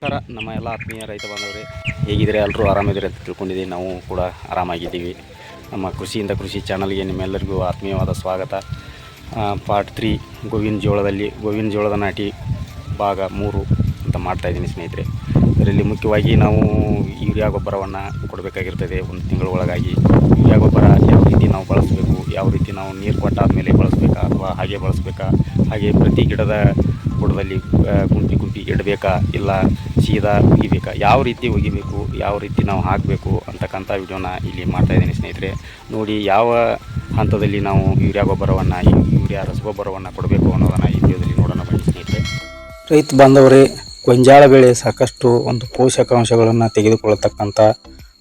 ನಮಸ್ಕಾರ. ನಮ್ಮ ಎಲ್ಲ ಆತ್ಮೀಯ ರೈತ ಬಾಂಧವರೇ ಹೇಗಿದ್ರೆ ಎಲ್ಲರೂ ಆರಾಮಿದ್ದೀರಿ ಅಂತ ತಿಳ್ಕೊಂಡಿದ್ದೀವಿ. ನಾವು ಕೂಡ ಆರಾಮಾಗಿದ್ದೀವಿ. ನಮ್ಮ ಕೃಷಿಯಿಂದ ಕೃಷಿ ಚಾನಲ್ಗೆ ನಿಮ್ಮೆಲ್ಲರಿಗೂ ಆತ್ಮೀಯವಾದ ಸ್ವಾಗತ. ಪಾರ್ಟ್ ತ್ರೀ ಗೋವಿನ ಜೋಳದಲ್ಲಿ ಗೋವಿನ ಜೋಳದ ನಾಟಿ ಭಾಗ ಮೂರು ಅಂತ ಮಾಡ್ತಾಯಿದ್ದೀನಿ ಸ್ನೇಹಿತರೆ. ಇದರಲ್ಲಿ ಮುಖ್ಯವಾಗಿ ನಾವು ಯೂರಿಯಾ ಗೊಬ್ಬರವನ್ನು ಕೊಡಬೇಕಾಗಿರ್ತದೆ. ಒಂದು ತಿಂಗಳ ಒಳಗಾಗಿ ಯೂರಿಯಾ ಗೊಬ್ಬರ ಯಾವ ರೀತಿ ನಾವು ಬಳಸಬೇಕು, ಯಾವ ರೀತಿ ನಾವು ನೀರು ಕೊಟ್ಟಾದ ಮೇಲೆ ಬಳಸಬೇಕಾ ಅಥವಾ ಹಾಗೆ ಬಳಸಬೇಕಾ, ಹಾಗೆ ಪ್ರತಿ ಗಿಡದ ಬುಡದಲ್ಲಿ ಆ, ಗುಂಪಿ ಗುಂಪಿ ಇಡಬೇಕಾ ಇಲ್ಲ ಸೀದಾ ಒಗಿಬೇಕಾ ಯಾವ ರೀತಿ ಒಗಿಬೇಕು ಯಾವ ರೀತಿ ನಾವು ಹಾಕಬೇಕು ಅಂತಕ್ಕಂಥ ವಿಡಿಯೋನ ಇಲ್ಲಿ ಮಾಡ್ತಾಯಿದ್ದೀನಿ ಸ್ನೇಹಿತರೆ. ನೋಡಿ ಯಾವ ಹಂತದಲ್ಲಿ ನಾವು ಯೂರಿಯಾ ಗೊಬ್ಬರವನ್ನು ಯೂರಿಯಾ ರಸಗೊಬ್ಬರವನ್ನು ಕೊಡಬೇಕು ಅನ್ನೋದನ್ನು ಈ ವಿಡಿಯೋದಲ್ಲಿ ನೋಡೋಣ ಬನ್ನಿ ಸ್ನೇಹಿತರೆ. ರೈತ ಬಾಂಧವರೇ ಗೊಂಜಾಳ ಬೆಳೆ ಸಾಕಷ್ಟು ಒಂದು ಪೋಷಕಾಂಶಗಳನ್ನು ತೆಗೆದುಕೊಳ್ಳತಕ್ಕಂಥ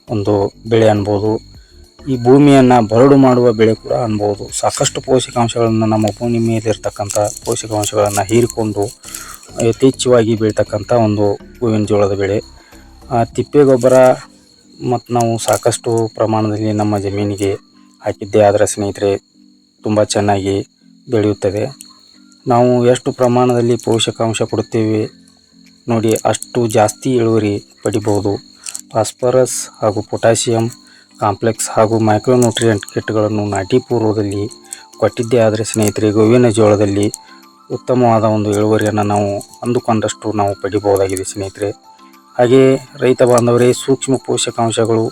ಒಂದು ಬೆಳೆ ಅನ್ಬೋದು. ಈ ಭೂಮಿಯನ್ನು ಬರಡು ಮಾಡುವ ಬೆಳೆ ಕೂಡ ಅನ್ಬೋದು. ಸಾಕಷ್ಟು ಪೋಷಕಾಂಶಗಳನ್ನು ನಮ್ಮ ಭೂಮಿ ಮೇಲೆ ಇರ್ತಕ್ಕಂಥ ಪೋಷಕಾಂಶಗಳನ್ನು ಹೀರಿಕೊಂಡು ಯಥೇಚ್ಛವಾಗಿ ಬೆಳೀತಕ್ಕಂಥ ಒಂದು ಹೂವಿನ ಜೋಳದ ಬೆಳೆ. ಆ, ತಿಪ್ಪೆ ಗೊಬ್ಬರ ಮತ್ತು ನಾವು ಸಾಕಷ್ಟು ಪ್ರಮಾಣದಲ್ಲಿ ನಮ್ಮ ಜಮೀನಿಗೆ ಹಾಕಿದ್ದೆ. ಆದರೆ ಸ್ನೇಹಿತರೆ, ತುಂಬ ಚೆನ್ನಾಗಿ ಬೆಳೆಯುತ್ತದೆ. ನಾವು ಎಷ್ಟು ಪ್ರಮಾಣದಲ್ಲಿ ಪೋಷಕಾಂಶ ಕೊಡುತ್ತೇವೆ ನೋಡಿ, ಅಷ್ಟು ಜಾಸ್ತಿ ಇಳುವರಿ ಪಡಿಬೋದು. ಫಾಸ್ಫರಸ್ ಹಾಗೂ ಪೊಟ್ಯಾಷಿಯಂ ಕಾಂಪ್ಲೆಕ್ಸ್ ಹಾಗೂ ಮೈಕ್ರೋನ್ಯೂಟ್ರಿಯೆಂಟ್ ಕಿಟ್ಗಳನ್ನು ನಾಟಿ ಪೂರ್ವದಲ್ಲಿ ಕೊಟ್ಟಿದ್ದೇ ಆದರೆ ಸ್ನೇಹಿತರೆ, ಗೋವಿನ ಜೋಳದಲ್ಲಿ ಉತ್ತಮವಾದ ಒಂದು ಇಳುವರಿಯನ್ನು ನಾವು ಅಂದುಕೊಂಡಷ್ಟು ನಾವು ಪಡಿಬಹುದಾಗಿದೆ ಸ್ನೇಹಿತರೆ. ಹಾಗೆಯೇ ರೈತ ಬಾಂಧವರೇ, ಸೂಕ್ಷ್ಮ ಪೋಷಕಾಂಶಗಳು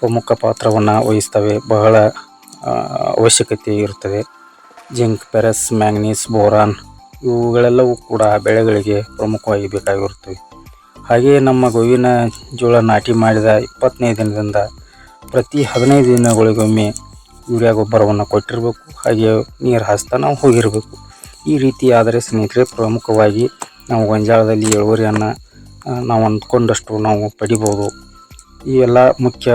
ಪ್ರಮುಖ ಪಾತ್ರವನ್ನು ವಹಿಸ್ತವೆ. ಬಹಳ ಅವಶ್ಯಕತೆ ಇರುತ್ತದೆ. ಜಿಂಕ್, ಪೆರಸ್, ಮ್ಯಾಂಗ್ನೀಸ್, ಬೋರಾನ್ ಇವುಗಳೆಲ್ಲವೂ ಕೂಡ ಬೆಳೆಗಳಿಗೆ ಪ್ರಮುಖವಾಗಿ ಬೇಕಾಗಿರುತ್ತವೆ. ಹಾಗೆಯೇ ನಮ್ಮ ಗೋವಿನ ಜೋಳ ನಾಟಿ ಮಾಡಿದ ಇಪ್ಪತ್ತನೇ ದಿನದಿಂದ ಪ್ರತಿ ಹದಿನೈದು ದಿನಗಳಿಗೊಮ್ಮೆ ಯೂರಿಯಾ ಗೊಬ್ಬರವನ್ನು ಕೊಟ್ಟಿರಬೇಕು. ಹಾಗೆ ನೀರು ಹಾಸ್ತಾ ನಾವು ಹೋಗಿರಬೇಕು. ಈ ರೀತಿ ಆದರೆ ಸ್ನೇಹಿತರೆ, ಪ್ರಮುಖವಾಗಿ ನಾವು ಗೊಂಜಾಳದಲ್ಲಿ ಇಳುವರಿಯನ್ನು ನಾವು ಅಂದ್ಕೊಂಡಷ್ಟು ನಾವು ಪಡಿಬೋದು. ಈ ಎಲ್ಲ ಮುಖ್ಯ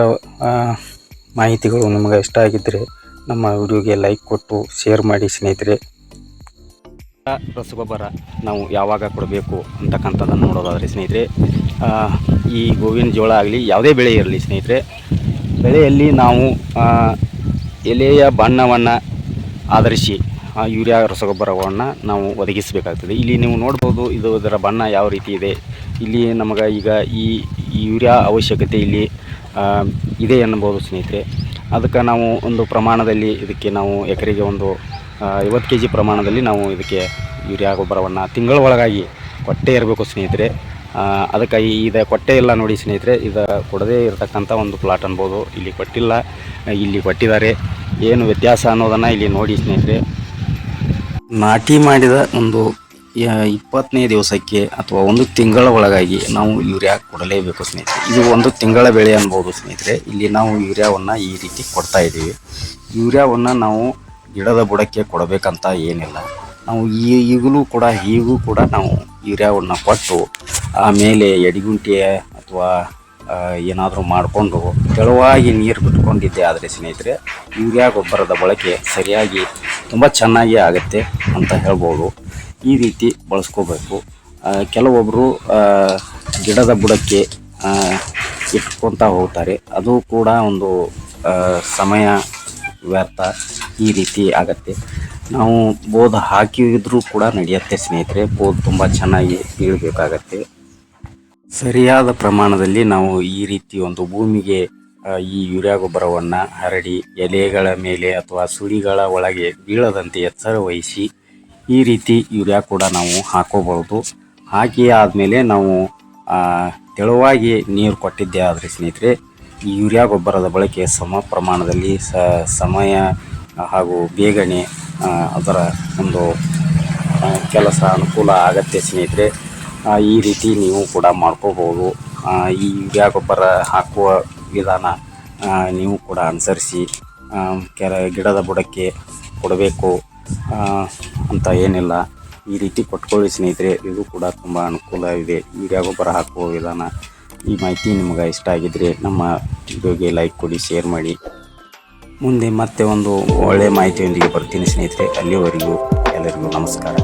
ಮಾಹಿತಿಗಳು ನಿಮಗೆ ಇಷ್ಟ ಆಗಿದ್ದರೆ ನಮ್ಮ ವಿಡಿಯೋಗೆ ಲೈಕ್ ಕೊಟ್ಟು ಶೇರ್ ಮಾಡಿ ಸ್ನೇಹಿತರೆ. ರಸಗೊಬ್ಬರ ನಾವು ಯಾವಾಗ ಕೊಡಬೇಕು ಅಂತಕ್ಕಂಥದ್ದನ್ನು ನೋಡೋದಾದರೆ ಸ್ನೇಹಿತರೆ ಈ ಗೋವಿನ ಜೋಳ ಆಗಲಿ ಯಾವುದೇ ಬೆಳೆ ಇರಲಿ ಸ್ನೇಹಿತರೆ ಬೆಳೆಯಲ್ಲಿ ನಾವು ಎಲೆಯ ಬಣ್ಣವನ್ನು ಆಧರಿಸಿ, ಆ, ಯೂರಿಯಾ ರಸಗೊಬ್ಬರವನ್ನು ನಾವು ಒದಗಿಸಬೇಕಾಗ್ತದೆ. ಇಲ್ಲಿ ನೀವು ನೋಡ್ಬೋದು, ಇದು ಇದರ ಬಣ್ಣ ಯಾವ ರೀತಿ ಇದೆ. ಇಲ್ಲಿ ನಮಗೆ ಈಗ ಈ ಯೂರಿಯಾ ಅವಶ್ಯಕತೆ ಇಲ್ಲಿ ಇದೆ ಎನ್ನಬಹುದು ಸ್ನೇಹಿತರೆ. ಅದಕ್ಕೆ ನಾವು ಒಂದು ಪ್ರಮಾಣದಲ್ಲಿ ಇದಕ್ಕೆ ನಾವು ಎಕರೆಗೆ ಒಂದು ಐವತ್ತು ಕೆ ಜಿ ಪ್ರಮಾಣದಲ್ಲಿ ನಾವು ಇದಕ್ಕೆ ಯೂರಿಯಾ ಗೊಬ್ಬರವನ್ನು ತಿಂಗಳ ಒಳಗಾಗಿ ಕೊಟ್ಟೇ ಇರಬೇಕು ಸ್ನೇಹಿತರೆ. ಆ, ಅದಕ್ಕಾಗಿ ಇದು ಕೊಟ್ಟೇ ಇಲ್ಲ ನೋಡಿ ಸ್ನೇಹಿತರೆ ಇದು ಕೊಡದೇ ಇರತಕ್ಕಂಥ ಒಂದು ಪ್ಲಾಟ್ ಅನ್ಬೋದು. ಇಲ್ಲಿ ಕೊಟ್ಟಿಲ್ಲ ಇಲ್ಲಿ ಕೊಟ್ಟಿದ್ದಾರೆ. ಏನು ವ್ಯತ್ಯಾಸ ಅನ್ನೋದನ್ನು ಇಲ್ಲಿ ನೋಡಿ ಸ್ನೇಹಿತರೆ. ನಾಟಿ ಮಾಡಿದ ಒಂದು ಇಪ್ಪತ್ತನೇ ದಿವಸಕ್ಕೆ ಅಥವಾ ಒಂದು ತಿಂಗಳ ಒಳಗಾಗಿ ನಾವು ಯೂರಿಯಾ ಕೊಡಲೇಬೇಕು ಸ್ನೇಹಿತರೆ. ಇದು ಒಂದು ತಿಂಗಳ ಬೆಳೆ ಅನ್ಬೋದು ಸ್ನೇಹಿತರೆ. ಇಲ್ಲಿ ನಾವು ಯೂರಿಯಾವನ್ನು ಈ ರೀತಿ ಕೊಡ್ತಾ ಇದ್ದೀವಿ. ಯೂರಿಯಾವನ್ನು ನಾವು ಗಿಡದ ಬುಡಕ್ಕೆ ಕೊಡಬೇಕಂತ ಏನಿಲ್ಲ. ನಾವು ಈಗಲೂ ಕೂಡ ಈಗೂ ಕೂಡ ನಾವು ಯೂರಿಯಾವನ್ನು ಕೊಟ್ಟು ಆಮೇಲೆ ಎಡಿಗುಂಟೆ ಅಥವಾ ಏನಾದರೂ ಮಾಡಿಕೊಂಡು ತೆಳುವಾಗಿ ನೀರು ಬಿಟ್ಕೊಂಡಿದ್ದೆ. ಆದರೆ ಸ್ನೇಹಿತರೆ, ಯೂರಿಯಾ ಗೊಬ್ಬರದ ಬಳಕೆ ಸರಿಯಾಗಿ ತುಂಬ ಚೆನ್ನಾಗಿ ಆಗುತ್ತೆ ಅಂತ ಹೇಳ್ಬೋದು. ಈ ರೀತಿ ಬಳಸ್ಕೋಬೇಕು. ಕೆಲವೊಬ್ಬರು ಗಿಡದ ಬುಡಕ್ಕೆ ಇಟ್ಕೊತಾ ಹೋಗ್ತಾರೆ. ಅದು ಕೂಡ ಒಂದು ಸಮಯ ವ್ಯರ್ಥ ಈ ರೀತಿ ಆಗತ್ತೆ. ನಾವು ಬೋದ್ ಹಾಕಿದ್ರೂ ಕೂಡ ನಡೆಯುತ್ತೆ ಸ್ನೇಹಿತರೆ. ಬೋದ್ ತುಂಬ ಚೆನ್ನಾಗಿ ಬೀಳಬೇಕಾಗತ್ತೆ ಸರಿಯಾದ ಪ್ರಮಾಣದಲ್ಲಿ ನಾವು ಈ ರೀತಿ ಒಂದು ಭೂಮಿಗೆ ಈ ಯೂರಿಯಾ ಗೊಬ್ಬರವನ್ನು ಹರಡಿ ಎಲೆಗಳ ಮೇಲೆ ಅಥವಾ ಸುಳಿಗಳ ಒಳಗೆ ಬೀಳದಂತೆ ಎಚ್ಚರ ವಹಿಸಿ ಈ ರೀತಿ ಯೂರಿಯಾ ಕೂಡ ನಾವು ಹಾಕೋಬಹುದು. ಹಾಕಿ ಆದಮೇಲೆ ನಾವು ತೆಳುವಾಗಿ ನೀರು ಕೊಟ್ಟಿದ್ದೆ ಆದರೆ ಸ್ನೇಹಿತರೆ, ಈ ಯೂರಿಯಾ ಗೊಬ್ಬರದ ಬಳಕೆ ಸಮ ಪ್ರಮಾಣದಲ್ಲಿ ಸಮಯ ಹಾಗೂ ಬೇಗನೆ ಅದರ ಒಂದು ಕೆಲಸ ಅನುಕೂಲ ಆಗತ್ತೆ ಸ್ನೇಹಿತರೆ. ಈ ರೀತಿ ನೀವು ಕೂಡ ಮಾಡ್ಕೋಬೋದು. ಈ ಯೂರಿಯಾ ಗೊಬ್ಬರ ಹಾಕುವ ವಿಧಾನ ನೀವು ಕೂಡ ಅನುಸರಿಸಿ ಕೆರೆ, ಗಿಡದ ಬುಡಕ್ಕೆ ಕೊಡಬೇಕು ಅಂತ ಏನಿಲ್ಲ. ಈ ರೀತಿ ಕೊಟ್ಕೊಳ್ಳಿ ಸ್ನೇಹಿತರೆ, ಇದು ಕೂಡ ತುಂಬ ಅನುಕೂಲವಿದೆ ಯೂರಿಯಾ ಗೊಬ್ಬರ ಹಾಕುವ ವಿಧಾನ, ಈ ಮಾಹಿತಿ ನಿಮಗೆ ಇಷ್ಟ ಆಗಿದ್ದರೆ ನಮ್ಮ ವಿಡಿಯೋಗೆ ಲೈಕ್ ಕೊಡಿ, ಶೇರ್ ಮಾಡಿ. ಮುಂದೆ ಮತ್ತೆ ಒಂದು ಒಳ್ಳೆಯ ಮಾಹಿತಿಯೊಂದಿಗೆ ಬರ್ತೀನಿ ಸ್ನೇಹಿತರೆ. ಅಲ್ಲಿವರೆಗೂ ಎಲ್ಲರಿಗೂ ನಮಸ್ಕಾರ.